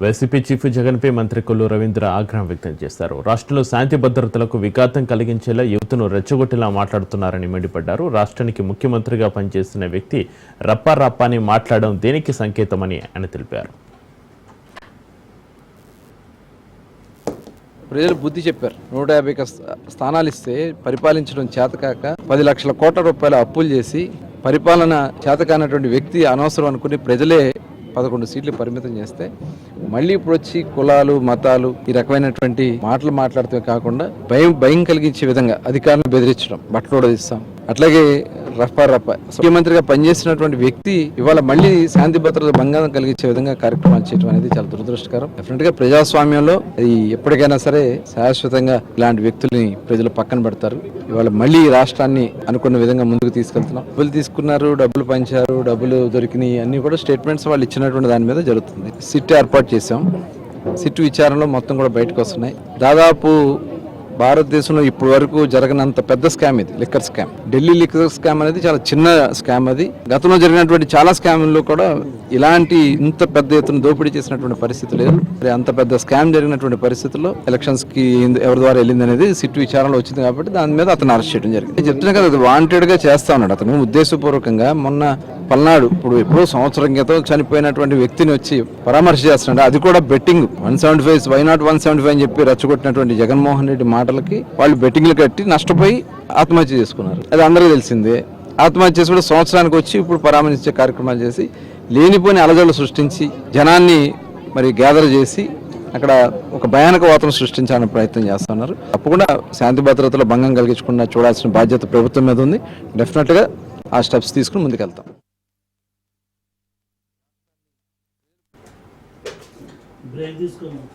YCP chief జగన్పై మంత్రి కొల్లు రవీంద్ర ఆగ్రహం వ్యక్తం చేశారు రాష్ట్రంలో శాంతి భద్రతలకు విఘాతం కలిగించేలా యువతను రెచ్చగొట్టేలా మాట్లాడుతున్నారని మండిపడ్డారు. రాష్ట్రానికి ముఖ్యమంత్రిగా పనిచేస్తున్న వ్యక్తి రప్పా అని మాట్లాడడం దేనికి సంకేతమని ఆయన తెలిపారు. ప్రజలు బుద్ధి చెప్పారు. నూట యాభై స్థానాలు ఇస్తే పరిపాలించడం చేతకాక పది లక్షల కోట్ల రూపాయల అప్పులు చేసి పరిపాలన చేతకానటువంటి వ్యక్తి అనవసరం అనుకుని ప్రజలే పదకొండు సీట్లు పరిమితం చేస్తే మళ్ళీ ఇప్పుడు వచ్చి కులాలు మతాలు ఈ రకమైనటువంటి మాటలు మాట్లాడటమే కాకుండా భయం భయం కలిగించే విధంగా అధికారులను బెదిరించడం బట్టలు ఇస్తాం అట్లాగే రఫా రఫా. ముఖ్యమంత్రిగా పనిచేసినటువంటి వ్యక్తి ఇవాళ మళ్ళీ శాంతి భద్రత భంగం కలిగించే విధంగా కార్యక్రమాలు చేయడం అనేది చాలా దురదృష్టకరం. డెఫినెట్గా ప్రజాస్వామ్యంలో అది ఎప్పటికైనా సరే శాశ్వతంగా ఇలాంటి వ్యక్తుల్ని ప్రజలు పక్కన పెడతారు. ఇవాళ మళ్ళీ రాష్ట్రాన్ని అనుకున్న విధంగా ముందుకు తీసుకెళ్తున్నాం. డబ్బులు తీసుకున్నారు డబ్బులు పంచారు డబ్బులు దొరికినాయి అన్ని కూడా స్టేట్మెంట్స్ వాళ్ళు ఇచ్చినటువంటి దాని మీద జరుగుతుంది. సిట్ ఏర్పాటు చేశాం. సిట్ విచారణలో మొత్తం కూడా బయటకు వస్తున్నాయి. దాదాపు భారతదేశంలో ఇప్పటి వరకు జరగనంత పెద్ద స్కామ్ ఇది liquor scam. Delhi liquor scam అనేది చాలా చిన్న స్కామ్ అది. గతంలో జరిగినటువంటి చాలా స్కామ్లో కూడా ఇలాంటి ఇంత పెద్ద ఎత్తున దోపిడీ చేసినటువంటి పరిస్థితి లేదు. మరి అంత పెద్ద స్కామ్ జరిగినటువంటి పరిస్థితుల్లో ఎలక్షన్స్కి ఎవరి ద్వారా వెళ్ళింది అనేది సిట్ విచారణలో వచ్చింది కాబట్టి దాని మీద అతను అరెస్ట్ చేయడం జరిగింది. చెప్తున్నా కదా వాంటెడ్గా చేస్తా ఉన్నాడు అతను. ఉద్దేశపూర్వకంగా మొన్న పల్నాడు. ఇప్పుడు ఎప్పుడో సంవత్సరం క్రితం చనిపోయినటువంటి వ్యక్తిని వచ్చి పరామర్శ చేస్తున్నాడు. అది కూడా betting one seventy five why not one seventy five అని చెప్పి రచ్చగొట్టినటువంటి జగన్మోహన్ రెడ్డి మాటలకి వాళ్ళు బెట్టింగ్లు కట్టి నష్టపోయి ఆత్మహత్య చేసుకున్నారు. అది అందరికీ తెలిసిందే. ఆత్మహత్య చేసి కూడా సంవత్సరానికి వచ్చి ఇప్పుడు పరామర్శించే కార్యక్రమాలు చేసి లేనిపోని అలజడులు సృష్టించి జనాన్ని మరి గ్యాదర్ చేసి అక్కడ ఒక భయానక వాతావరణం సృష్టించాలని ప్రయత్నం చేస్తున్నారు. తప్పకుండా శాంతి భద్రతలో భంగం కలిగించకుండా చూడాల్సిన బాధ్యత ప్రభుత్వం మీద ఉంది. డెఫినెట్గా ఆ స్టెప్స్ తీసుకుని ముందుకెళ్తాం. బ్రేక్ తీసుకున్నాం